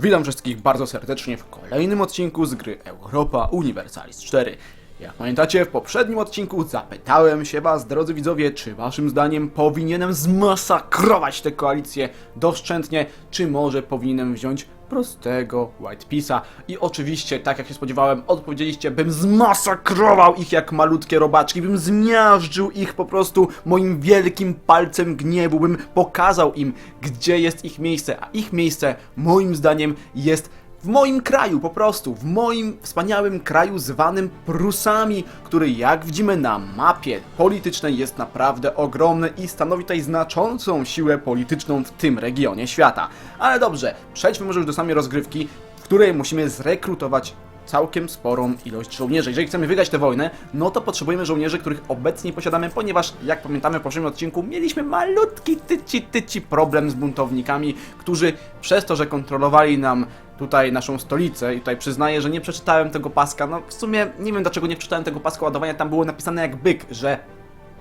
Witam wszystkich bardzo serdecznie w kolejnym odcinku z gry Europa Universalis 4. Jak pamiętacie, w poprzednim odcinku zapytałem się was, drodzy widzowie, czy waszym zdaniem powinienem zmasakrować tę koalicję doszczętnie, czy może powinienem wziąć prostego White Pisa. I oczywiście, tak jak się spodziewałem, odpowiedzieliście, bym zmasakrował ich jak malutkie robaczki, bym zmiażdżył ich po prostu moim wielkim palcem gniewu, bym pokazał im, gdzie jest ich miejsce, a ich miejsce, moim zdaniem, jest w moim kraju, po prostu, w moim wspaniałym kraju zwanym Prusami, który jak widzimy na mapie politycznej jest naprawdę ogromny i stanowi tutaj znaczącą siłę polityczną w tym regionie świata. Ale dobrze, przejdźmy może już do samej rozgrywki, w której musimy zrekrutować całkiem sporą ilość żołnierzy. Jeżeli chcemy wygrać tę wojnę, no to potrzebujemy żołnierzy, których obecnie posiadamy, ponieważ jak pamiętamy w poprzednim odcinku, mieliśmy malutki tyci tyci problem z buntownikami, którzy przez to, że kontrolowali nam tutaj naszą stolicę i tutaj przyznaję, że nie przeczytałem tego paska, no w sumie nie wiem dlaczego nie przeczytałem tego paska ładowania, tam było napisane jak byk, że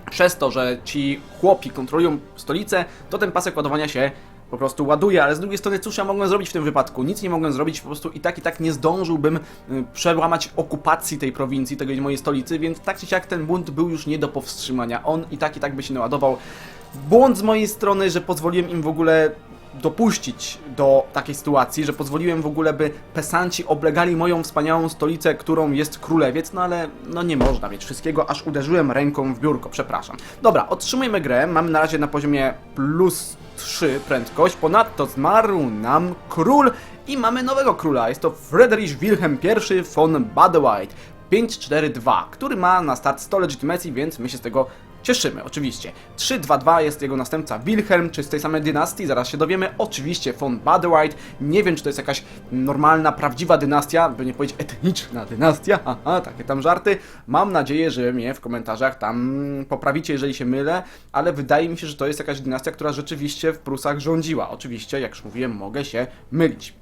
przez to, że ci chłopi kontrolują stolicę, to ten pasek ładowania się po prostu ładuje, ale z drugiej strony cóż ja mogłem zrobić w tym wypadku? Nic nie mogłem zrobić, po prostu i tak i tak nie zdążyłbym y, przełamać okupacji tej prowincji, tej mojej stolicy, więc tak czy siak ten bunt był już nie do powstrzymania. On i tak i tak by się naładował. Błąd z mojej strony, że pozwoliłem im w ogóle dopuścić do takiej sytuacji, że pozwoliłem w ogóle, by pesanci oblegali moją wspaniałą stolicę, którą jest królewiec, no ale no nie można mieć wszystkiego, aż uderzyłem ręką w biurko, przepraszam. Dobra, otrzymujemy grę, mamy na razie na poziomie plus 3 prędkość, ponadto zmarł nam król i mamy nowego króla, jest to Friedrich Wilhelm I von Badewite. 5-4-2, który ma na start 100 legitimacji, więc my się z tego cieszymy, oczywiście. 3-2-2 jest jego następca Wilhelm, czy z tej samej dynastii, zaraz się dowiemy. Oczywiście von Badewite, nie wiem czy to jest jakaś normalna, prawdziwa dynastia, by nie powiedzieć etniczna dynastia, haha, takie tam żarty. Mam nadzieję, że mnie w komentarzach tam poprawicie, jeżeli się mylę, ale wydaje mi się, że to jest jakaś dynastia, która rzeczywiście w Prusach rządziła. Oczywiście, jak już mówiłem, mogę się mylić.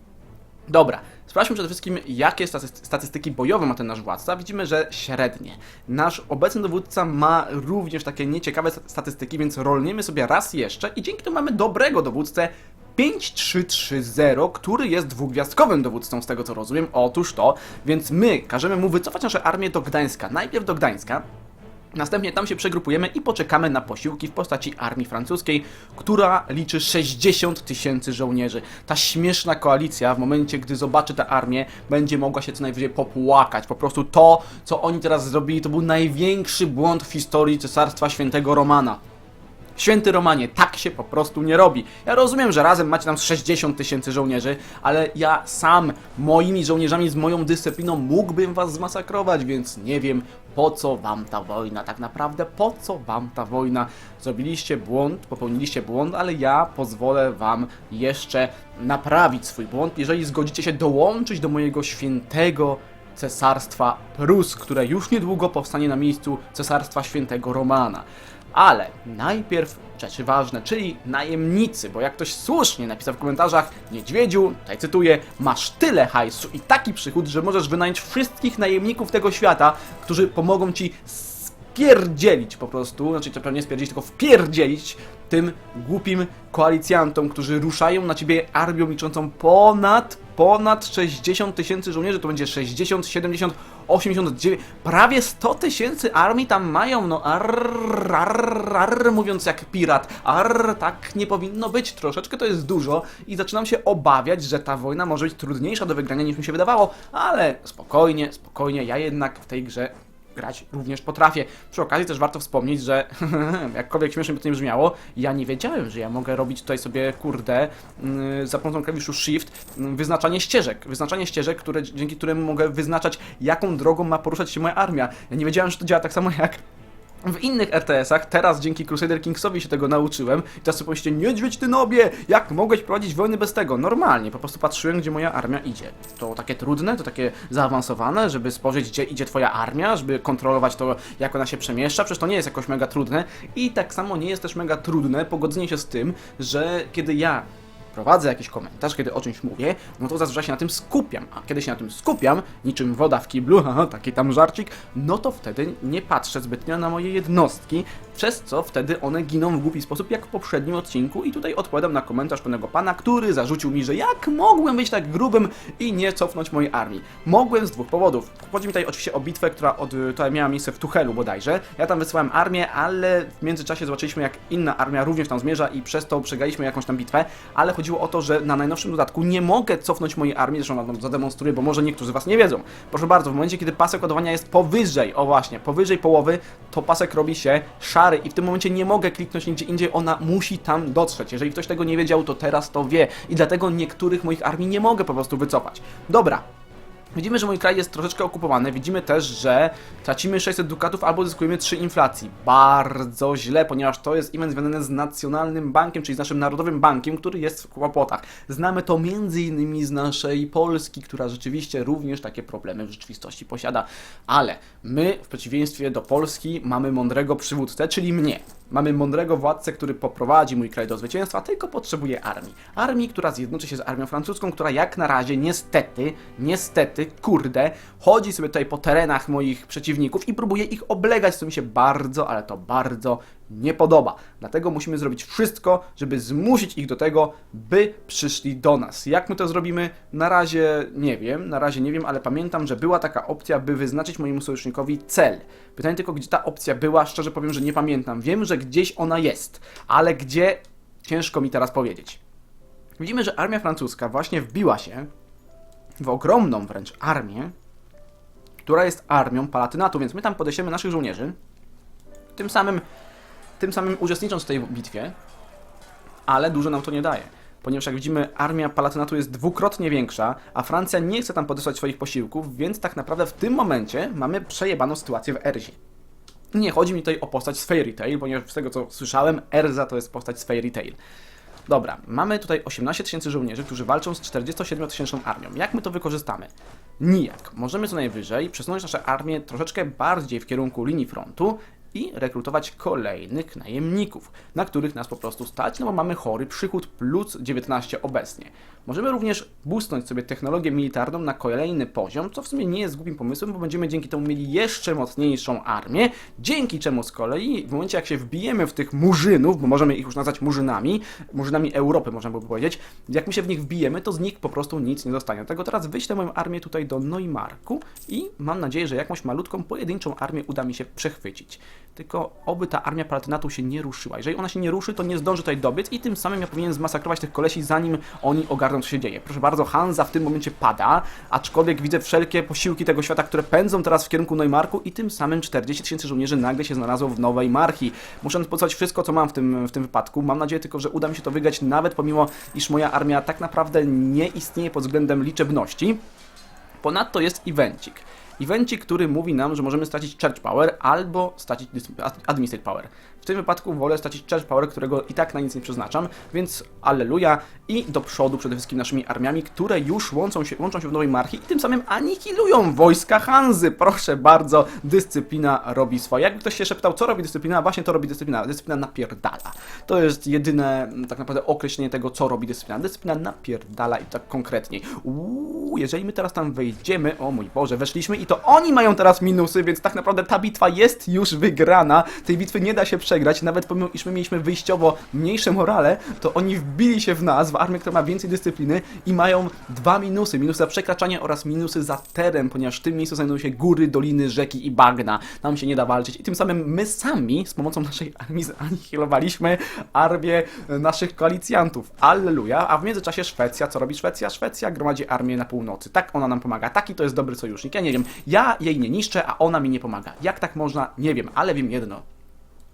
Dobra, sprawdźmy przede wszystkim, jakie staty- statystyki bojowe ma ten nasz władca. Widzimy, że średnie. Nasz obecny dowódca ma również takie nieciekawe sta- statystyki, więc rolniemy sobie raz jeszcze i dzięki temu mamy dobrego dowódcę 5330, który jest dwugwiazdkowym dowódcą, z tego co rozumiem. Otóż to, więc my każemy mu wycofać nasze armię do Gdańska. Najpierw do Gdańska, Następnie tam się przegrupujemy i poczekamy na posiłki w postaci armii francuskiej, która liczy 60 tysięcy żołnierzy. Ta śmieszna koalicja w momencie, gdy zobaczy tę armię, będzie mogła się co najwyżej popłakać. Po prostu to, co oni teraz zrobili, to był największy błąd w historii Cesarstwa Świętego Romana. Święty Romanie, tak się po prostu nie robi. Ja rozumiem, że razem macie tam 60 tysięcy żołnierzy, ale ja sam moimi żołnierzami z moją dyscypliną mógłbym was zmasakrować, więc nie wiem po co wam ta wojna tak naprawdę, po co wam ta wojna. Zrobiliście błąd, popełniliście błąd, ale ja pozwolę wam jeszcze naprawić swój błąd, jeżeli zgodzicie się dołączyć do mojego świętego cesarstwa Prus, które już niedługo powstanie na miejscu cesarstwa świętego Romana. Ale najpierw rzeczy ważne, czyli najemnicy, bo jak ktoś słusznie napisał w komentarzach, Niedźwiedziu, tutaj cytuję, masz tyle hajsu i taki przychód, że możesz wynająć wszystkich najemników tego świata, którzy pomogą ci spierdzielić po prostu, znaczy to pewnie spierdzielić, tylko wpierdzielić tym głupim koalicjantom, którzy ruszają na ciebie armią liczącą ponad, ponad 60 tysięcy żołnierzy, to będzie 60, 70, 89, prawie 100 tysięcy armii tam mają, no arr, arr, arr, mówiąc jak pirat, arr, tak nie powinno być, troszeczkę to jest dużo i zaczynam się obawiać, że ta wojna może być trudniejsza do wygrania niż mi się wydawało, ale spokojnie, spokojnie, ja jednak w tej grze grać również potrafię. Przy okazji też warto wspomnieć, że jakkolwiek śmiesznie by to nie brzmiało, ja nie wiedziałem, że ja mogę robić tutaj sobie, kurde, yy, za pomocą klawiszu Shift yy, wyznaczanie ścieżek. Wyznaczanie ścieżek, które, dzięki któremu mogę wyznaczać, jaką drogą ma poruszać się moja armia. Ja nie wiedziałem, że to działa tak samo jak w innych RTS-ach, teraz dzięki Crusader Kingsowi się tego nauczyłem i teraz sobie pomyślcie, niedźwiedź ty nobie, jak mogłeś prowadzić wojny bez tego? Normalnie, po prostu patrzyłem, gdzie moja armia idzie. To takie trudne, to takie zaawansowane, żeby spojrzeć, gdzie idzie twoja armia, żeby kontrolować to, jak ona się przemieszcza, przecież to nie jest jakoś mega trudne i tak samo nie jest też mega trudne pogodzenie się z tym, że kiedy ja prowadzę jakiś komentarz, kiedy o czymś mówię, no to zazwyczaj się na tym skupiam. A kiedy się na tym skupiam, niczym woda w kiblu, haha, taki tam żarcik, no to wtedy nie patrzę zbytnio na moje jednostki, przez co wtedy one giną w głupi sposób, jak w poprzednim odcinku. I tutaj odpowiadam na komentarz pewnego pana, który zarzucił mi, że jak mogłem być tak grubym i nie cofnąć mojej armii. Mogłem z dwóch powodów. Chodzi mi tutaj oczywiście o bitwę, która od, tutaj miała miejsce w Tuchelu bodajże. Ja tam wysyłałem armię, ale w międzyczasie zobaczyliśmy, jak inna armia również tam zmierza i przez to przegraliśmy jakąś tam bitwę, ale chodziło o to, że na najnowszym dodatku nie mogę cofnąć mojej armii, zresztą wam zademonstruję, bo może niektórzy z was nie wiedzą. Proszę bardzo, w momencie, kiedy pasek ładowania jest powyżej, o właśnie, powyżej połowy, to pasek robi się szary i w tym momencie nie mogę kliknąć nigdzie indziej, ona musi tam dotrzeć. Jeżeli ktoś tego nie wiedział, to teraz to wie i dlatego niektórych moich armii nie mogę po prostu wycofać. Dobra, Widzimy, że mój kraj jest troszeczkę okupowany. Widzimy też, że tracimy 600 dukatów albo zyskujemy 3 inflacji. Bardzo źle, ponieważ to jest event związany z Nacjonalnym Bankiem, czyli z naszym Narodowym Bankiem, który jest w kłopotach. Znamy to m.in. z naszej Polski, która rzeczywiście również takie problemy w rzeczywistości posiada. Ale my, w przeciwieństwie do Polski, mamy mądrego przywódcę, czyli mnie. Mamy mądrego władcę, który poprowadzi mój kraj do zwycięstwa, tylko potrzebuje armii. Armii, która zjednoczy się z armią francuską, która jak na razie niestety, niestety, kurde, chodzi sobie tutaj po terenach moich przeciwników i próbuje ich oblegać, co mi się bardzo, ale to bardzo nie podoba. Dlatego musimy zrobić wszystko, żeby zmusić ich do tego, by przyszli do nas. Jak my to zrobimy? Na razie nie wiem, na razie nie wiem, ale pamiętam, że była taka opcja, by wyznaczyć mojemu sojusznikowi cel. Pytanie tylko, gdzie ta opcja była, szczerze powiem, że nie pamiętam. Wiem, że gdzieś ona jest, ale gdzie ciężko mi teraz powiedzieć. Widzimy, że armia francuska właśnie wbiła się w ogromną wręcz armię, która jest armią Palatynatu, więc my tam podejdziemy naszych żołnierzy, tym samym, tym samym uczestnicząc w tej bitwie, ale dużo nam to nie daje. Ponieważ jak widzimy, armia Palatynatu jest dwukrotnie większa, a Francja nie chce tam podesłać swoich posiłków, więc tak naprawdę w tym momencie mamy przejebaną sytuację w Erzie. Nie chodzi mi tutaj o postać z Fairy Tail, ponieważ z tego co słyszałem, Erza to jest postać z Fairy Tail. Dobra, mamy tutaj 18 tysięcy żołnierzy, którzy walczą z 47 tysięczną armią. Jak my to wykorzystamy? Nijak. Możemy co najwyżej przesunąć nasze armię troszeczkę bardziej w kierunku linii frontu i rekrutować kolejnych najemników, na których nas po prostu stać, no bo mamy chory przychód plus 19 obecnie. Możemy również boostnąć sobie technologię militarną na kolejny poziom, co w sumie nie jest głupim pomysłem, bo będziemy dzięki temu mieli jeszcze mocniejszą armię, dzięki czemu z kolei w momencie jak się wbijemy w tych murzynów, bo możemy ich już nazwać murzynami, murzynami Europy można by powiedzieć, jak my się w nich wbijemy, to z nich po prostu nic nie zostanie. Dlatego teraz wyślę moją armię tutaj do Neumarku i mam nadzieję, że jakąś malutką, pojedynczą armię uda mi się przechwycić. Tylko oby ta armia Palatynatu się nie ruszyła. Jeżeli ona się nie ruszy, to nie zdąży tutaj dobiec i tym samym ja powinienem zmasakrować tych kolesi, zanim oni ogarną, co się dzieje. Proszę bardzo, Hanza w tym momencie pada, aczkolwiek widzę wszelkie posiłki tego świata, które pędzą teraz w kierunku Neumarku i tym samym 40 tysięcy żołnierzy nagle się znalazło w Nowej Marchi. Muszę posłać wszystko, co mam w tym, w tym wypadku. Mam nadzieję tylko, że uda mi się to wygrać, nawet pomimo, iż moja armia tak naprawdę nie istnieje pod względem liczebności. Ponadto jest evencik. Evencik, który mówi nam, że możemy stracić Church Power albo stracić Administrate Power. W tym wypadku wolę stracić Church Power, którego i tak na nic nie przeznaczam, więc alleluja i do przodu przede wszystkim naszymi armiami, które już łączą się, łączą się w Nowej Marchi i tym samym anihilują wojska Hanzy. Proszę bardzo, dyscyplina robi swoje. Jakby ktoś się szeptał, co robi dyscyplina, właśnie to robi dyscyplina. Dyscyplina napierdala. To jest jedyne mm, tak naprawdę określenie tego, co robi dyscyplina. Dyscyplina napierdala i tak konkretniej. Uuu, jeżeli my teraz tam wejdziemy, o mój Boże, weszliśmy i to oni mają teraz minusy, więc tak naprawdę ta bitwa jest już wygrana. Tej bitwy nie da się przegrać, nawet pomimo iż my mieliśmy wyjściowo mniejsze morale, to oni wbili się w nas, w armię, która ma więcej dyscypliny i mają dwa minusy. Minusy za przekraczanie oraz minusy za teren, ponieważ w tym miejscu znajdują się góry, doliny, rzeki i bagna. Tam się nie da walczyć i tym samym my sami z pomocą naszej armii zanihilowaliśmy armię naszych koalicjantów. Alleluja. A w międzyczasie Szwecja, co robi Szwecja? Szwecja gromadzi armię na północy. Tak ona nam pomaga. Taki to jest dobry sojusznik. Ja nie wiem. Ja jej nie niszczę, a ona mi nie pomaga. Jak tak można? Nie wiem, ale wiem jedno.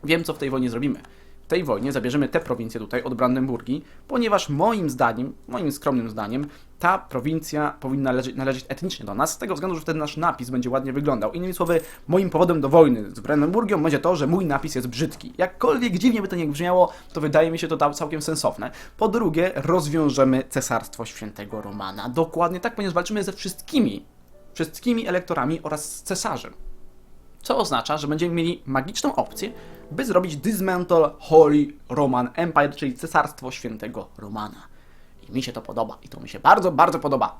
Wiem, co w tej wojnie zrobimy. W tej wojnie zabierzemy te prowincje tutaj od Brandenburgii, ponieważ moim zdaniem, moim skromnym zdaniem, ta prowincja powinna należeć, należeć etnicznie do nas, z tego względu, że wtedy nasz napis będzie ładnie wyglądał. Innymi słowy, moim powodem do wojny z Brandenburgią będzie to, że mój napis jest brzydki. Jakkolwiek dziwnie by to nie brzmiało, to wydaje mi się to całkiem sensowne. Po drugie, rozwiążemy Cesarstwo Świętego Romana. Dokładnie tak, ponieważ walczymy ze wszystkimi, wszystkimi elektorami oraz z cesarzem. Co oznacza, że będziemy mieli magiczną opcję, by zrobić Dismantle Holy Roman Empire, czyli Cesarstwo Świętego Romana. I mi się to podoba. I to mi się bardzo, bardzo podoba.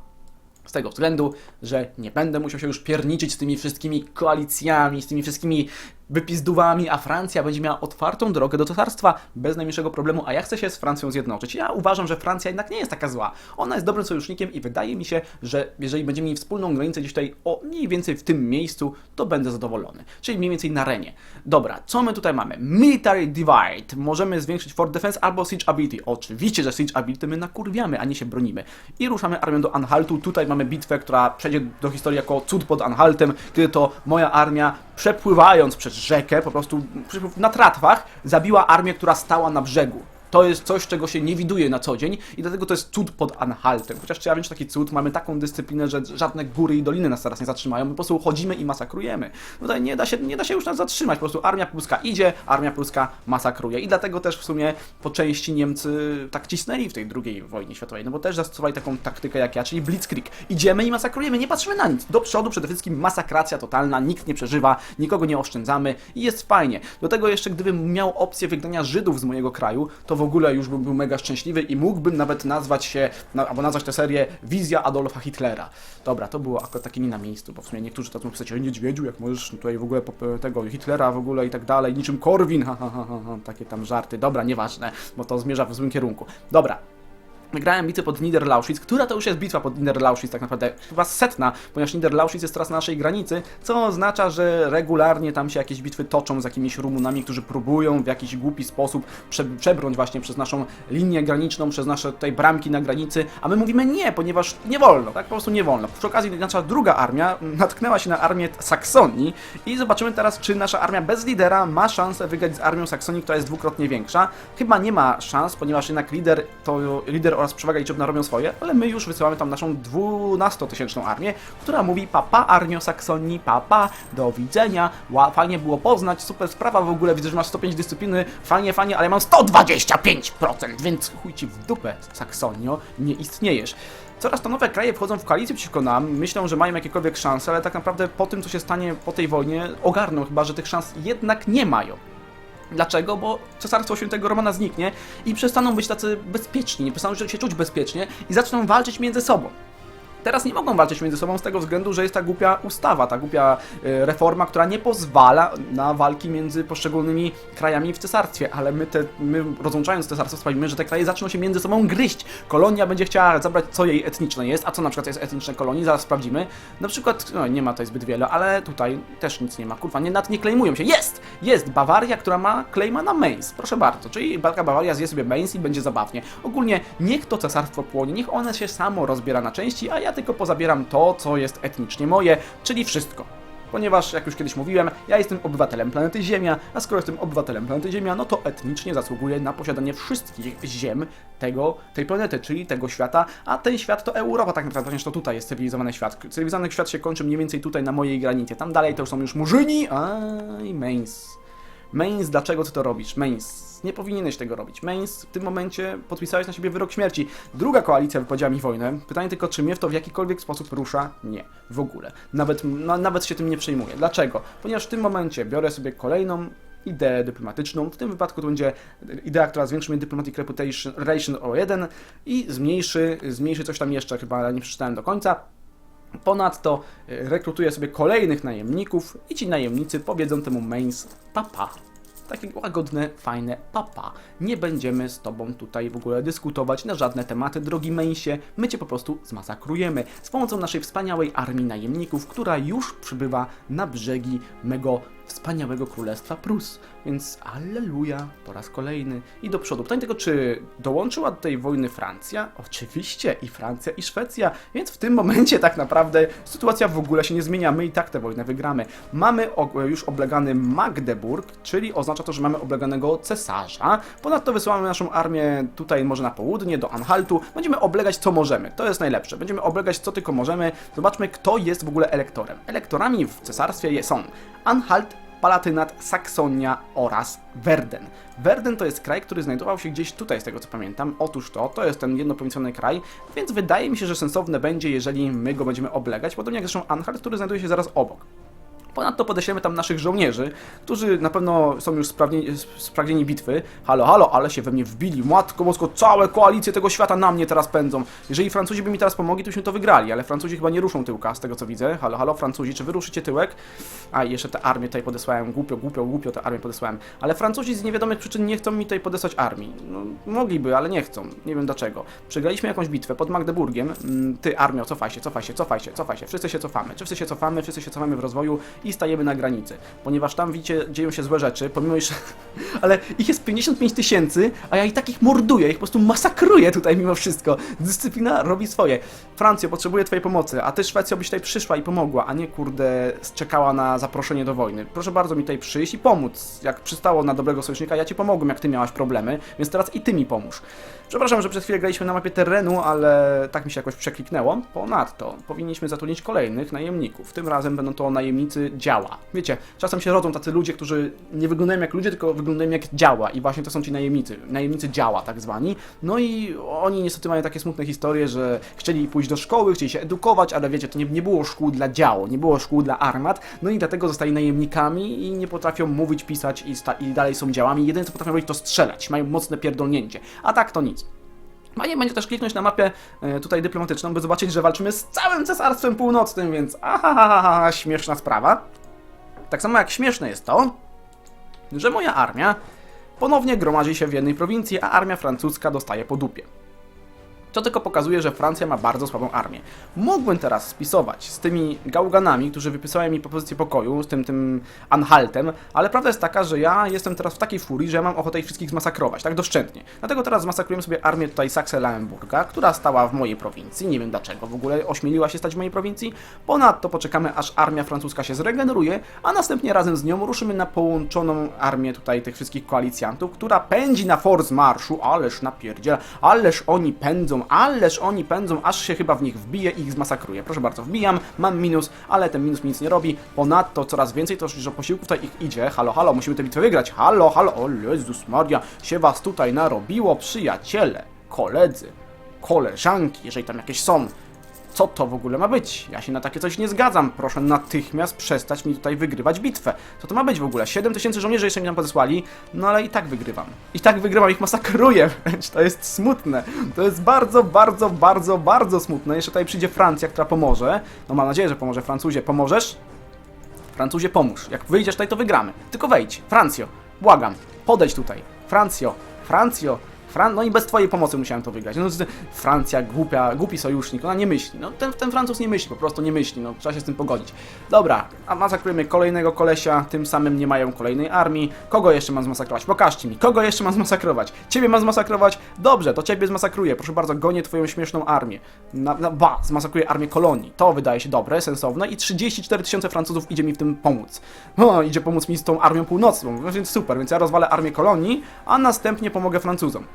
Z tego względu, że nie będę musiał się już pierniczyć z tymi wszystkimi koalicjami, z tymi wszystkimi wypizdówami, a Francja będzie miała otwartą drogę do cesarstwa bez najmniejszego problemu, a ja chcę się z Francją zjednoczyć. Ja uważam, że Francja jednak nie jest taka zła. Ona jest dobrym sojusznikiem i wydaje mi się, że jeżeli będziemy mieli wspólną granicę gdzieś tutaj o mniej więcej w tym miejscu, to będę zadowolony. Czyli mniej więcej na renie. Dobra, co my tutaj mamy? Military Divide. Możemy zwiększyć Fort Defense albo Siege Ability. Oczywiście, że Siege Ability my nakurwiamy, a nie się bronimy. I ruszamy armią do Anhaltu. Tutaj mamy bitwę, która przejdzie do historii jako cud pod Anhaltem, kiedy to moja armia przepływając przez rzekę, po prostu na tratwach, zabiła armię, która stała na brzegu. To jest coś, czego się nie widuje na co dzień i dlatego to jest cud pod Anhaltem. Chociaż trzeba wziąć taki cud, mamy taką dyscyplinę, że żadne góry i doliny nas teraz nie zatrzymają, my po prostu chodzimy i masakrujemy. Tutaj nie da się, nie da się już nas zatrzymać, po prostu armia pruska idzie, armia pruska masakruje i dlatego też w sumie po części Niemcy tak cisnęli w tej drugiej wojnie światowej, no bo też zastosowali taką taktykę jak ja, czyli blitzkrieg. Idziemy i masakrujemy, nie patrzymy na nic. Do przodu przede wszystkim masakracja totalna, nikt nie przeżywa, nikogo nie oszczędzamy i jest fajnie. Do tego jeszcze gdybym miał opcję wygnania Żydów z mojego kraju, to w ogóle już bym był mega szczęśliwy i mógłbym nawet nazwać się, albo nazwać tę serię Wizja Adolfa Hitlera. Dobra, to było akurat takie nie na miejscu, bo w sumie niektórzy to pisać, niedźwiedziu, jak możesz tutaj w ogóle pop- tego Hitlera w ogóle i tak dalej, niczym Korwin, ha, ha, ha, ha, takie tam żarty. Dobra, nieważne, bo to zmierza w złym kierunku. Dobra, Wygrałem bitwę pod Niederlausitz, która to już jest bitwa pod Niederlausitz tak naprawdę chyba setna, ponieważ Niederlausitz jest teraz na naszej granicy, co oznacza, że regularnie tam się jakieś bitwy toczą z jakimiś Rumunami, którzy próbują w jakiś głupi sposób prze przebrnąć właśnie przez naszą linię graniczną, przez nasze tutaj bramki na granicy, a my mówimy nie, ponieważ nie wolno, tak po prostu nie wolno. Przy okazji nasza druga armia natknęła się na armię Saksonii i zobaczymy teraz, czy nasza armia bez lidera ma szansę wygrać z armią Saksonii, która jest dwukrotnie większa. Chyba nie ma szans, ponieważ jednak lider to lider oraz przewaga liczebna robią swoje, ale my już wysyłamy tam naszą 12-tysięczną armię, która mówi papa armio Saksonii, papa, do widzenia, Ła, fajnie było poznać, super sprawa w ogóle, widzę, że masz 105 dyscypliny, fajnie, fajnie, ale mam 125%, więc chuj ci w dupę, Saksonio, nie istniejesz. Coraz to nowe kraje wchodzą w koalicję przeciwko nam, myślą, że mają jakiekolwiek szanse, ale tak naprawdę po tym, co się stanie po tej wojnie, ogarną chyba, że tych szans jednak nie mają. Dlaczego? Bo Cesarstwo Świętego Romana zniknie i przestaną być tacy bezpieczni, nie przestaną się czuć bezpiecznie i zaczną walczyć między sobą. Teraz nie mogą walczyć między sobą z tego względu, że jest ta głupia ustawa, ta głupia y, reforma, która nie pozwala na walki między poszczególnymi krajami w cesarstwie, ale my, te, my rozłączając cesarstwo sprawimy, że te kraje zaczną się między sobą gryźć. Kolonia będzie chciała zabrać, co jej etniczne jest, a co na przykład jest etniczne kolonii, zaraz sprawdzimy. Na przykład, no nie ma tutaj zbyt wiele, ale tutaj też nic nie ma, kurwa, nie, nad nie klejmują się. Jest! Jest Bawaria, która ma klejma na Mainz, proszę bardzo, czyli Barka Bawaria zje sobie Mainz i będzie zabawnie. Ogólnie niech to cesarstwo płonie, niech one się samo rozbiera na części, a ja tylko pozabieram to, co jest etnicznie moje, czyli wszystko. Ponieważ, jak już kiedyś mówiłem, ja jestem obywatelem planety Ziemia, a skoro jestem obywatelem planety Ziemia, no to etnicznie zasługuję na posiadanie wszystkich ziem tego, tej planety, czyli tego świata, a ten świat to Europa tak naprawdę, ponieważ to tutaj jest cywilizowany świat. Cywilizowany świat się kończy mniej więcej tutaj na mojej granicy. Tam dalej to już są już murzyni, aj, Mainz. Mainz, dlaczego ty to robisz? Mainz, nie powinieneś tego robić. Mainz, w tym momencie podpisałeś na siebie wyrok śmierci. Druga koalicja wypowiedziała mi wojnę. Pytanie tylko, czy mnie w to w jakikolwiek sposób rusza? Nie, w ogóle. Nawet, no, nawet się tym nie przejmuję. Dlaczego? Ponieważ w tym momencie biorę sobie kolejną ideę dyplomatyczną. W tym wypadku to będzie idea, która zwiększy mi Diplomatic Reputation Relation o 1 i zmniejszy, zmniejszy coś tam jeszcze, chyba nie przeczytałem do końca. Ponadto y, rekrutuję sobie kolejnych najemników i ci najemnicy powiedzą temu Mainz papa. Takie łagodne, fajne papa. Nie będziemy z tobą tutaj w ogóle dyskutować na żadne tematy, drogi Mainsie. My cię po prostu zmasakrujemy z pomocą naszej wspaniałej armii najemników, która już przybywa na brzegi mego wspaniałego królestwa Prus. Więc alleluja po raz kolejny i do przodu. Pytanie tylko, czy dołączyła do tej wojny Francja? Oczywiście i Francja i Szwecja, więc w tym momencie tak naprawdę sytuacja w ogóle się nie zmienia. My i tak tę wojnę wygramy. Mamy już oblegany Magdeburg, czyli oznacza to, że mamy obleganego cesarza. Ponadto wysyłamy naszą armię tutaj może na południe, do Anhaltu. Będziemy oblegać co możemy. To jest najlepsze. Będziemy oblegać co tylko możemy. Zobaczmy, kto jest w ogóle elektorem. Elektorami w cesarstwie są Anhalt, Palatynat, Saksonia oraz Werden. Werden to jest kraj, który znajdował się gdzieś tutaj, z tego co pamiętam. Otóż to, to jest ten jednoprowincjonalny kraj, więc wydaje mi się, że sensowne będzie, jeżeli my go będziemy oblegać, podobnie jak zresztą Anhalt, który znajduje się zaraz obok. Ponadto podeślemy tam naszych żołnierzy, którzy na pewno są już spragnieni bitwy. Halo, halo, ale się we mnie wbili. Matko Mosko, całe koalicje tego świata na mnie teraz pędzą. Jeżeli Francuzi by mi teraz pomogli, to byśmy to wygrali, ale Francuzi chyba nie ruszą tyłka, z tego co widzę. Halo, halo, Francuzi, czy wy ruszycie tyłek? A, jeszcze tę armię tutaj podesłałem. Głupio, głupio, głupio tę armię podesłałem. Ale Francuzi z niewiadomych przyczyn nie chcą mi tutaj podesłać armii. No, mogliby, ale nie chcą. Nie wiem dlaczego. Przegraliśmy jakąś bitwę pod Magdeburgiem. Mm, Ty, armio, cofaj się, cofaj się, cofaj się, cofaj się. Wszyscy się cofamy. Wszyscy się cofamy, wszyscy się cofamy w rozwoju i stajemy na granicy. Ponieważ tam, widzicie, dzieją się złe rzeczy, pomimo iż... ale ich jest 55 tysięcy, a ja i tak ich morduję, ich po prostu masakruję tutaj mimo wszystko. Dyscyplina robi swoje. Francjo, potrzebuję twojej pomocy, a ty, Szwecja, byś tutaj przyszła i pomogła, a nie, kurde, czekała na zaproszenie do wojny. Proszę bardzo mi tutaj przyjść i pomóc. Jak przystało na dobrego sojusznika, ja ci pomogłem, jak ty miałaś problemy, więc teraz i ty mi pomóż. Przepraszam, że przez chwilę graliśmy na mapie terenu, ale tak mi się jakoś przekliknęło. Ponadto powinniśmy zatrudnić kolejnych najemników. Tym razem będą to najemnicy działa. Wiecie, czasem się rodzą tacy ludzie, którzy nie wyglądają jak ludzie, tylko wyglądają jak działa. I właśnie to są ci najemnicy. Najemnicy działa, tak zwani. No i oni niestety mają takie smutne historie, że chcieli pójść do szkoły, chcieli się edukować, ale wiecie, to nie, nie było szkół dla działo, nie było szkół dla armat. No i dlatego zostali najemnikami i nie potrafią mówić, pisać i, i dalej są działami. Jedyne co potrafią robić to strzelać. Mają mocne pierdolnięcie. A tak to nic. Fajnie będzie też kliknąć na mapę e, tutaj dyplomatyczną, by zobaczyć, że walczymy z całym Cesarstwem Północnym, więc ahahaha, śmieszna sprawa. Tak samo jak śmieszne jest to, że moja armia ponownie gromadzi się w jednej prowincji, a armia francuska dostaje po dupie. To tylko pokazuje, że Francja ma bardzo słabą armię. Mógłbym teraz spisować z tymi gałganami, którzy wypisają mi propozycję pokoju, z tym, tym Anhaltem, ale prawda jest taka, że ja jestem teraz w takiej furii, że ja mam ochotę ich wszystkich zmasakrować, tak doszczętnie. Dlatego teraz zmasakrujemy sobie armię tutaj Saxe-Lauenburga, która stała w mojej prowincji, nie wiem dlaczego w ogóle ośmieliła się stać w mojej prowincji. Ponadto poczekamy, aż armia francuska się zregeneruje, a następnie razem z nią ruszymy na połączoną armię tutaj tych wszystkich koalicjantów, która pędzi na force marszu, ależ napierdziela, ależ oni pędzą, ależ oni pędzą, aż się chyba w nich wbije i ich zmasakruje. Proszę bardzo, wbijam, mam minus, ale ten minus mi nic nie robi. Ponadto coraz więcej to że posiłków tutaj ich idzie. Halo, halo, musimy tę bitwę wygrać. Halo, halo, o Jezus Maria, się was tutaj narobiło, przyjaciele, koledzy, koleżanki, jeżeli tam jakieś są. Co to w ogóle ma być? Ja się na takie coś nie zgadzam. Proszę natychmiast przestać mi tutaj wygrywać bitwę. Co to ma być w ogóle? 7 tysięcy żołnierzy jeszcze mi tam podesłali, no ale i tak wygrywam. I tak wygrywam, ich masakruję wręcz. To jest smutne. To jest bardzo, bardzo, bardzo, bardzo smutne. Jeszcze tutaj przyjdzie Francja, która pomoże. No mam nadzieję, że pomoże. Francuzie, pomożesz? Francuzie, pomóż. Jak wyjdziesz tutaj, to wygramy. Tylko wejdź. Francjo, błagam. Podejdź tutaj. Francjo, Francjo. Fran no i bez twojej pomocy musiałem to wygrać. No, Francja, głupia, głupi sojusznik, ona nie myśli. No, ten, ten Francuz nie myśli, po prostu nie myśli, no, trzeba się z tym pogodzić. Dobra, a masakrujemy kolejnego kolesia, tym samym nie mają kolejnej armii. Kogo jeszcze mam zmasakrować? Pokażcie mi, kogo jeszcze mam zmasakrować? Ciebie mam zmasakrować? Dobrze, to ciebie zmasakruję, proszę bardzo, gonię twoją śmieszną armię. Na, na, ba, zmasakruję armię kolonii. To wydaje się dobre, sensowne i 34 tysiące Francuzów idzie mi w tym pomóc. O, idzie pomóc mi z tą armią północną, no więc super, więc ja rozwalę armię kolonii, a następnie pomogę Francuzom.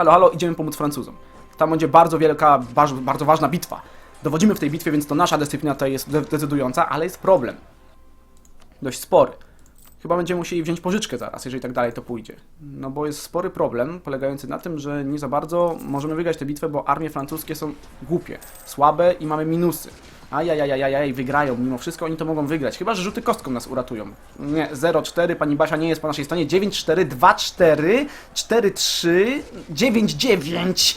Halo, halo, idziemy pomóc Francuzom. Tam będzie bardzo wielka, bardzo, bardzo ważna bitwa. Dowodzimy w tej bitwie, więc to nasza dyscyplina tutaj jest de- decydująca, ale jest problem. Dość spory. Chyba będziemy musieli wziąć pożyczkę zaraz, jeżeli tak dalej to pójdzie. No bo jest spory problem polegający na tym, że nie za bardzo możemy wygrać tę bitwę, bo armie francuskie są głupie, słabe i mamy minusy. Ajajajajaj, wygrają mimo wszystko, oni to mogą wygrać. Chyba, że rzuty kostką nas uratują. Nie, 0-4, pani Basia nie jest po naszej stronie. 9-4, 2-4, 4-3, 9-9.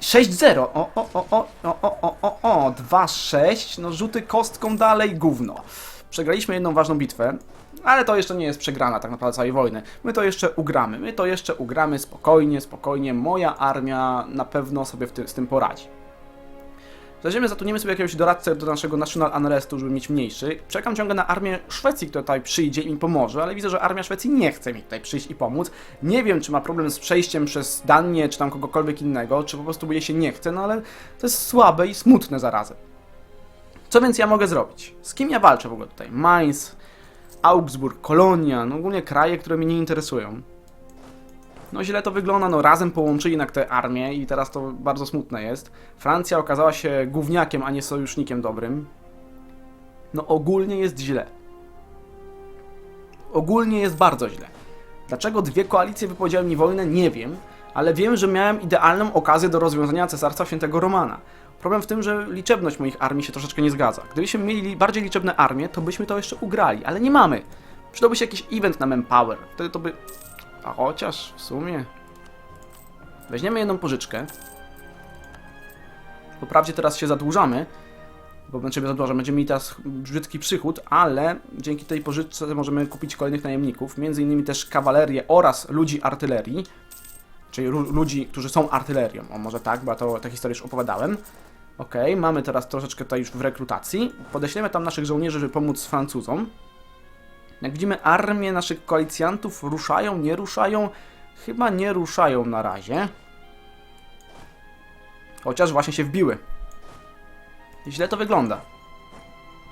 6-0. O, o, o, o, o, o, o, o, 2-6. No rzuty kostką dalej, gówno. Przegraliśmy jedną ważną bitwę, ale to jeszcze nie jest przegrana tak naprawdę całej wojny. My to jeszcze ugramy, my to jeszcze ugramy spokojnie, spokojnie. Moja armia na pewno sobie tym, z tym poradzi. Za ziemię zatrudnimy sobie jakiegoś doradcę do naszego National Unrestu, żeby mieć mniejszy. Czekam ciągle na armię Szwecji, która tutaj przyjdzie i mi pomoże, ale widzę, że armia Szwecji nie chce mi tutaj przyjść i pomóc. Nie wiem, czy ma problem z przejściem przez Danię, czy tam kogokolwiek innego, czy po prostu jej się nie chce, no ale to jest słabe i smutne zarazem. Co więc ja mogę zrobić? Z kim ja walczę w ogóle tutaj? Mainz, Augsburg, Kolonia, no ogólnie kraje, które mnie nie interesują. No źle to wygląda, no razem połączyli jednak te armie i teraz to bardzo smutne jest. Francja okazała się gówniakiem, a nie sojusznikiem dobrym. No ogólnie jest źle. Ogólnie jest bardzo źle. Dlaczego dwie koalicje wypowiedziały mi wojnę, nie wiem, ale wiem, że miałem idealną okazję do rozwiązania Cesarstwa Świętego Romana. Problem w tym, że liczebność moich armii się troszeczkę nie zgadza. Gdybyśmy mieli li- bardziej liczebne armie, to byśmy to jeszcze ugrali, ale nie mamy. Przydałby się jakiś event na Manpower. Wtedy to by... A chociaż w sumie... Weźmiemy jedną pożyczkę. Wprawdzie teraz się zadłużamy, bo znaczy zadłużamy, będziemy mieli teraz brzydki przychód, ale dzięki tej pożyczce możemy kupić kolejnych najemników, między innymi też kawalerię oraz ludzi artylerii, czyli ludzi, którzy są artylerią, o może tak, bo to tę historię już opowiadałem. Okej, mamy teraz troszeczkę tutaj już w rekrutacji. Podeślemy tam naszych żołnierzy, żeby pomóc Francuzom. Jak widzimy, armie naszych koalicjantów ruszają, nie ruszają. Chyba nie ruszają na razie. Chociaż właśnie się wbiły. Źle to wygląda.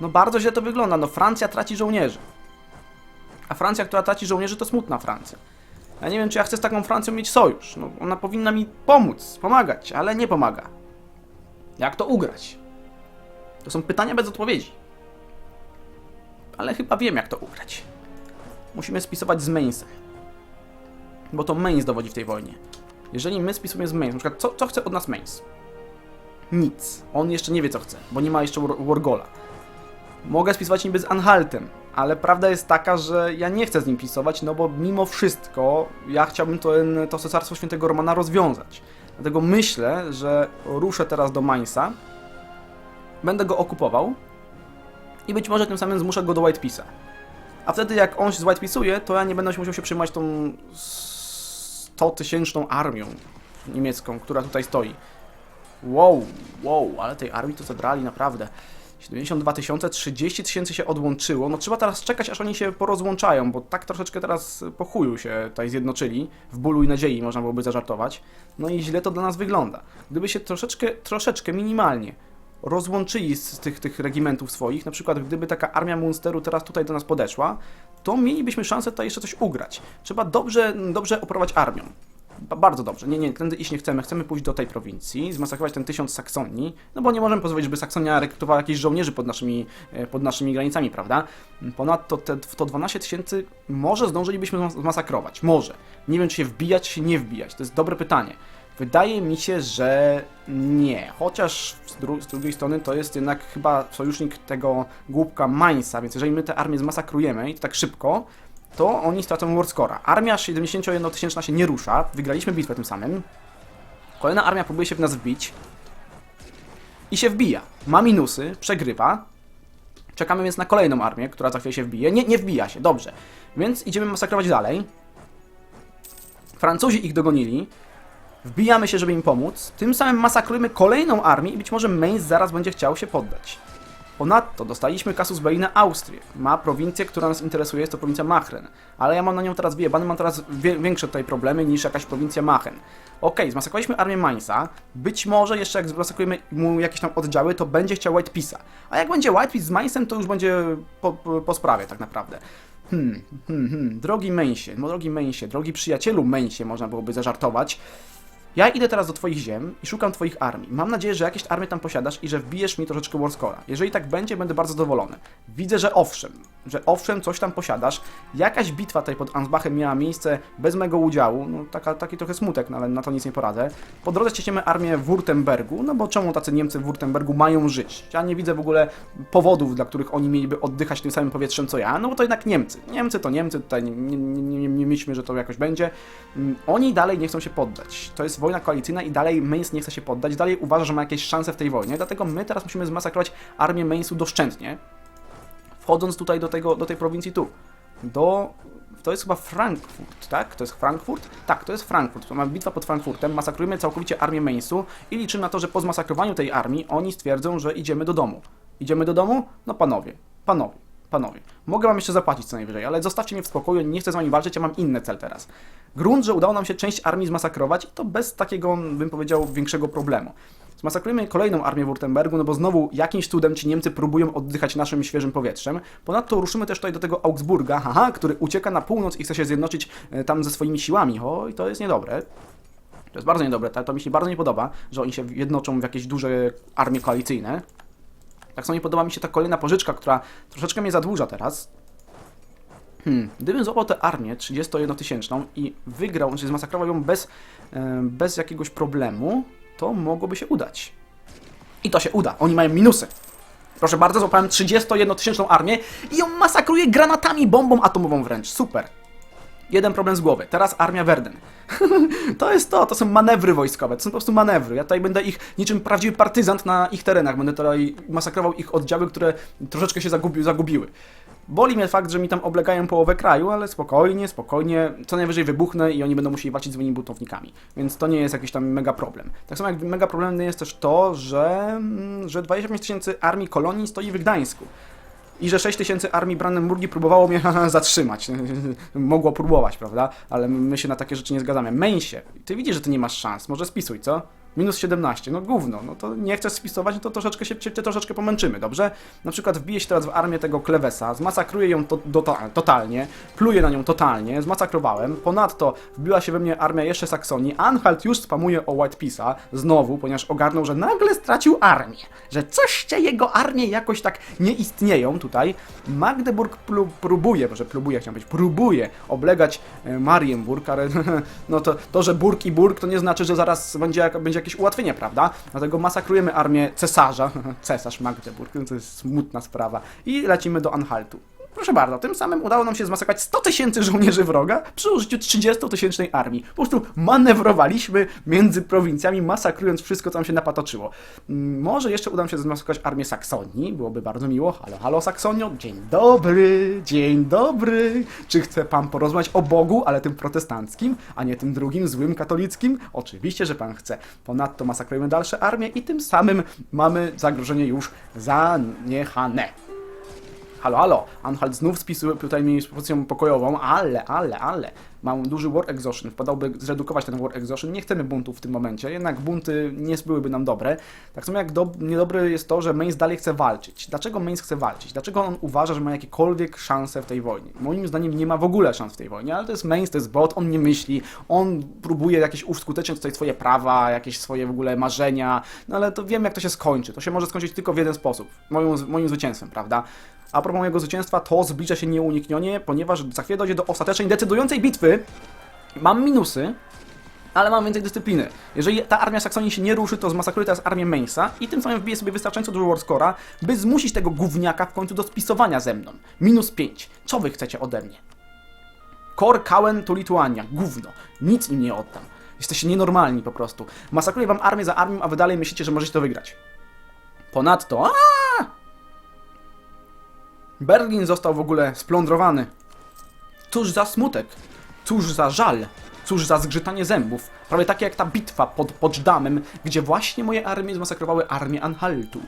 No bardzo źle to wygląda. No Francja traci żołnierzy. A Francja, która traci żołnierzy, to smutna Francja. Ja nie wiem, czy ja chcę z taką Francją mieć sojusz. No, ona powinna mi pomóc, pomagać, ale nie pomaga. Jak to ugrać? To są pytania bez odpowiedzi. Ale chyba wiem, jak to ugrać. Musimy spisować z Mainzem. Bo to Mainz dowodzi w tej wojnie. Jeżeli my spisujemy z Mainz, na przykład, co, co chce od nas Mainz? Nic. On jeszcze nie wie, co chce, bo nie ma jeszcze War- Wargola. Mogę spisować niby z Anhaltem, ale prawda jest taka, że ja nie chcę z nim pisować, no bo mimo wszystko ja chciałbym to, to Cesarstwo Świętego Romana rozwiązać. Dlatego myślę, że ruszę teraz do Mainza, będę go okupował i być może tym samym zmuszę go do White Peace'a. A wtedy jak on się z White Peace'uje, to ja nie będę musiał się przejmować tą 100-tysięczną armią niemiecką, która tutaj stoi. Wow, wow, ale tej armii to zabrali naprawdę. 72 tysiące, 30 tysięcy się odłączyło. No trzeba teraz czekać, aż oni się porozłączają, bo tak troszeczkę teraz po chuju się tutaj zjednoczyli. W bólu i nadziei można byłoby zażartować. No i źle to dla nas wygląda. Gdyby się troszeczkę, troszeczkę minimalnie rozłączyli z tych, tych regimentów swoich, na przykład gdyby taka armia Munsteru teraz tutaj do nas podeszła, to mielibyśmy szansę tutaj jeszcze coś ugrać. Trzeba dobrze, dobrze operować armią. Ba- Bardzo dobrze. Nie, nie, tędy iść nie chcemy. Chcemy pójść do tej prowincji, zmasakrować ten tysiąc Saksonii, no bo nie możemy pozwolić, żeby Saksonia rekrutowała jakichś żołnierzy pod naszymi, e, pod naszymi granicami, prawda? Ponadto te, to 12 tysięcy może zdążylibyśmy zmas- zmasakrować. Może. Nie wiem, czy się wbijać, czy się nie wbijać. To jest dobre pytanie. Wydaje mi się, że nie. Chociaż z, dru z drugiej strony to jest jednak chyba sojusznik tego głupka Mainza, więc jeżeli my tę armię zmasakrujemy i to tak szybko, to oni stracą Warscora. Armia 71-tysięczna się nie rusza, wygraliśmy bitwę tym samym. Kolejna armia próbuje się w nas wbić i się wbija. Ma minusy, przegrywa. Czekamy więc na kolejną armię, która za chwilę się wbije. Nie, nie wbija się, dobrze. Więc idziemy masakrować dalej. Francuzi ich dogonili. Wbijamy się, żeby im pomóc. Tym samym masakrujemy kolejną armię i być może Mainz zaraz będzie chciał się poddać. Ponadto dostaliśmy Casus Belli na Austrię. Ma prowincję, która nas interesuje, jest to prowincja Machen. Ale ja mam na nią teraz wyjebany, mam teraz większe tutaj problemy niż jakaś prowincja Machen. Okej, zmasakrowaliśmy armię Mainza. Być może jeszcze jak zmasakrujemy mu jakieś tam oddziały, to będzie chciał White Peace'a. A jak będzie White Peace z Mainzem, to już będzie po, po, po sprawie tak naprawdę. Hmm, hmm, hmm. Drogi Mainsie, drogi Mainsie, drogi przyjacielu Mainsie, można byłoby zażartować. Ja idę teraz do Twoich ziem i szukam Twoich armii. Mam nadzieję, że jakieś armie tam posiadasz i że wbijesz mi troszeczkę Warscora. Jeżeli tak będzie, będę bardzo zadowolony. Widzę, że owszem, że owszem, coś tam posiadasz. Jakaś bitwa tutaj pod Ansbachem miała miejsce bez mego udziału. No, taka, taki trochę smutek, no, ale na to nic nie poradzę. Po drodze ściśniemy armię w Württembergu, no bo czemu tacy Niemcy w Württembergu mają żyć? Ja nie widzę w ogóle powodów, dla których oni mieliby oddychać tym samym powietrzem co ja, no bo to jednak Niemcy. Niemcy to Niemcy, tutaj nie, nie, nie, nie, nie myślmy, że to jakoś będzie. Mm, Oni dalej nie chcą się poddać. To jest wojna koalicyjna i dalej Mainz nie chce się poddać, dalej uważa, że ma jakieś szanse w tej wojnie, dlatego my teraz musimy zmasakrować armię Mainzu doszczętnie, wchodząc tutaj do, tego, do tej prowincji tu. Do... To jest chyba Frankfurt, tak? To jest Frankfurt? Tak, to jest Frankfurt. To mamy bitwa pod Frankfurtem, masakrujemy całkowicie armię Mainzu i liczymy na to, że po zmasakrowaniu tej armii oni stwierdzą, że idziemy do domu. Idziemy do domu? No panowie, panowie, panowie. Mogę wam jeszcze zapłacić co najwyżej, ale zostawcie mnie w spokoju, nie chcę z wami walczyć, ja mam inny cel teraz. Grunt, że udało nam się część armii zmasakrować i to bez takiego, bym powiedział, większego problemu. Zmasakrujemy kolejną armię Württembergu, no bo znowu jakimś cudem ci Niemcy próbują oddychać naszym świeżym powietrzem. Ponadto ruszymy też tutaj do tego Augsburga, haha, który ucieka na północ i chce się zjednoczyć e, tam ze swoimi siłami. Oj, to jest niedobre. To jest bardzo niedobre, to, to mi się bardzo nie podoba, że oni się jednoczą w jakieś duże armie koalicyjne. Tak samo nie podoba mi się ta kolejna pożyczka, która troszeczkę mnie zadłuża teraz. Hmm, gdybym złapał tę armię 31-tysięczną i wygrał, czyli zmasakrował ją bez, bez jakiegoś problemu, to mogłoby się udać. I to się uda. Oni mają minusy. Proszę bardzo, złapałem 31-tysięczną armię i ją masakruję granatami, bombą atomową wręcz. Super. Jeden problem z głowy. Teraz armia Werden. to jest to, to są manewry wojskowe, to są po prostu manewry. Ja tutaj będę ich niczym prawdziwy partyzant na ich terenach. Będę tutaj masakrował ich oddziały, które troszeczkę się zagubi, zagubiły. Boli mnie fakt, że mi tam oblegają połowę kraju, ale spokojnie, spokojnie. Co najwyżej wybuchnę i oni będą musieli walczyć z moimi buntownikami. Więc to nie jest jakiś tam mega problem. Tak samo jak mega problemem jest też to, że, mm, że 25 tysięcy armii kolonii stoi w Gdańsku. I że 6 tysięcy armii Brandenburgii próbowało mnie zatrzymać. Mogło próbować, prawda? Ale my się na takie rzeczy nie zgadzamy. Mainsie, ty widzisz, że ty nie masz szans. Może spisuj, co? Minus 17, no gówno, no to nie chcesz spisować, no to troszeczkę się, troszeczkę pomęczymy, dobrze? Na przykład wbije się teraz w armię tego Klewesa, zmasakruje ją to, do, totalnie, pluje na nią totalnie, zmasakrowałem, ponadto wbiła się we mnie armia jeszcze Saksonii, Anhalt już spamuje o White Peace'a, znowu, ponieważ ogarnął, że nagle stracił armię, że coście jego armie jakoś tak nie istnieją tutaj. Magdeburg plu, próbuje, może próbuje, chciałem powiedzieć, próbuje oblegać e, Marienburg, ale no to, to, że Burg i Burg to nie znaczy, że zaraz będzie, będzie jakieś ułatwienie, prawda? Dlatego masakrujemy armię cesarza, cesarz Magdeburg, to jest smutna sprawa, i lecimy do Anhaltu. Proszę bardzo, tym samym udało nam się zmasakrować 100 tysięcy żołnierzy wroga przy użyciu 30-tysięcznej armii. Po prostu manewrowaliśmy między prowincjami, masakrując wszystko, co nam się napatoczyło. Mm, Może jeszcze uda nam się zmasakrować armię Saksonii, byłoby bardzo miło. Halo, halo Saksonio, dzień dobry, dzień dobry. Czy chce pan porozmawiać o Bogu, ale tym protestanckim, a nie tym drugim, złym katolickim? Oczywiście, że pan chce. Ponadto masakrujemy dalsze armie i tym samym mamy zagrożenie już zaniechane. Halo, halo, Anhalt znów spisuje tutaj mi pozycją pokojową, ale, ale, ale, mam duży war exhaustion, wpadałby zredukować ten war exhaustion, nie chcemy buntów w tym momencie, jednak bunty nie byłyby nam dobre. Tak samo jak do, niedobre jest to, że Mainz dalej chce walczyć. Dlaczego Mainz chce walczyć? Dlaczego on uważa, że ma jakiekolwiek szanse w tej wojnie? Moim zdaniem nie ma w ogóle szans w tej wojnie, ale to jest Mainz, to jest bot, on nie myśli, on próbuje jakieś uskuteczniać tutaj swoje prawa, jakieś swoje w ogóle marzenia, no ale to wiem jak to się skończy. To się może skończyć tylko w jeden sposób, moim, moim zwycięstwem, prawda? A propos mojego zwycięstwa, to zbliża się nieuniknione, ponieważ za chwilę dojdzie do ostatecznej, decydującej bitwy. Mam minusy, ale mam więcej dyscypliny. Jeżeli ta armia Saksonii się nie ruszy, to zmasakruję teraz armię Mainsa i tym samym wbiję sobie wystarczająco dużo warscora, by zmusić tego gówniaka w końcu do spisowania ze mną. Minus 5. Co wy chcecie ode mnie? Kor, Kauen to Lituania. Gówno. Nic im nie oddam. Jesteście nienormalni po prostu. Masakruję wam armię za armią, a wy dalej myślicie, że możecie to wygrać. Ponadto... Aaaa! Berlin został w ogóle splądrowany. Cóż za smutek, cóż za żal, cóż za zgrzytanie zębów. Prawie takie jak ta bitwa pod Poczdamem, gdzie właśnie moje armie zmasakrowały armię Anhaltu.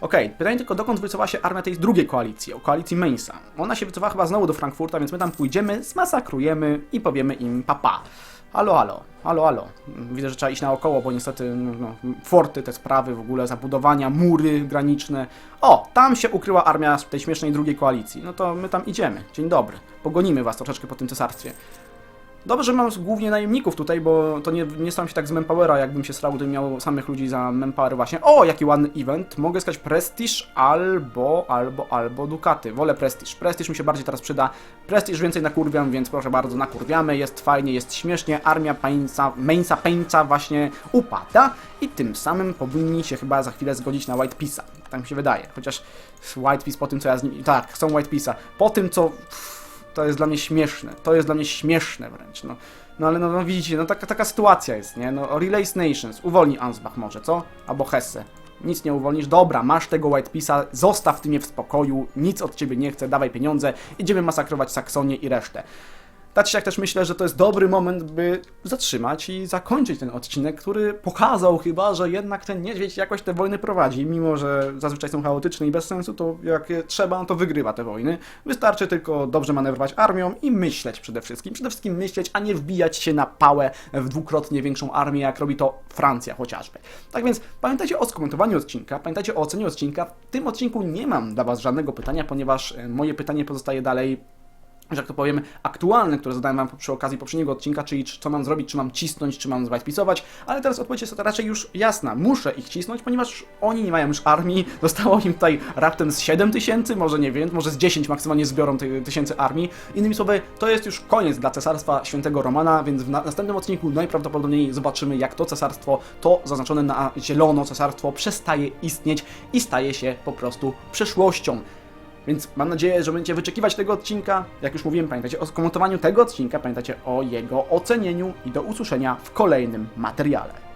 Okej, pytanie tylko dokąd wycofała się armia tej drugiej koalicji, o koalicji Mainza. Ona się wycofała chyba znowu do Frankfurta, więc my tam pójdziemy, zmasakrujemy i powiemy im papa. Halo, halo, halo, halo. Widzę, że trzeba iść naokoło, bo niestety no, forty, te sprawy w ogóle, zabudowania, mury graniczne. O, tam się ukryła armia tej śmiesznej drugiej koalicji. No to my tam idziemy. Dzień dobry. Pogonimy was troszeczkę po tym cesarstwie. Dobrze, że mam głównie najemników tutaj, bo to nie, nie staram się tak z Manpowera, jakbym się starał, gdybym miał samych ludzi za Manpower właśnie. O, jaki ładny event. Mogę skać Prestige albo, albo, albo Dukaty. Wolę Prestige. Prestige mi się bardziej teraz przyda. Prestige więcej nakurwiam, więc proszę bardzo, nakurwiamy. Jest fajnie, jest śmiesznie. Armia Pańca, Mainsa Pańca właśnie upada i tym samym powinni się chyba za chwilę zgodzić na White Peace'a. Tak mi się wydaje. Chociaż White Peace po tym, co ja z nim... Tak, chcą White Peace'a. Po tym, co... To jest dla mnie śmieszne. To jest dla mnie śmieszne wręcz. No, no ale no, no widzicie, no taka, taka sytuacja jest, nie? No Relays Nations, uwolni Ansbach może, co? Albo Hesse. Nic nie uwolnisz. Dobra, masz tego White Peace'a, zostaw ty mnie w spokoju, nic od ciebie nie chcę, dawaj pieniądze, idziemy masakrować Saksonię i resztę. Tak jak też myślę, że to jest dobry moment, by zatrzymać i zakończyć ten odcinek, który pokazał chyba, że jednak ten niedźwiedź jakoś te wojny prowadzi. Mimo, że zazwyczaj są chaotyczne i bez sensu, to jak trzeba, to wygrywa te wojny. Wystarczy tylko dobrze manewrować armią i myśleć przede wszystkim. Przede wszystkim myśleć, a nie wbijać się na pałę w dwukrotnie większą armię, jak robi to Francja chociażby. Tak więc pamiętajcie o skomentowaniu odcinka, pamiętajcie o ocenie odcinka. W tym odcinku nie mam dla Was żadnego pytania, ponieważ moje pytanie pozostaje dalej że jak to powiem, aktualne, które zadałem Wam przy okazji poprzedniego odcinka, czyli czy- co mam zrobić, czy mam cisnąć, czy mam spisować, ale teraz odpowiedź jest raczej już jasna. Muszę ich cisnąć, ponieważ oni nie mają już armii, zostało im tutaj raptem z 7 tysięcy, może nie wiem, może z 10 maksymalnie zbiorą ty, tysięcy armii. Innymi słowy, to jest już koniec dla Cesarstwa Świętego Romana, więc w na następnym odcinku najprawdopodobniej zobaczymy, jak to cesarstwo, to zaznaczone na zielono cesarstwo przestaje istnieć i staje się po prostu przeszłością. Więc mam nadzieję, że będziecie wyczekiwać tego odcinka. Jak już mówiłem, pamiętajcie o skomentowaniu tego odcinka, pamiętajcie o jego ocenieniu i do usłyszenia w kolejnym materiale.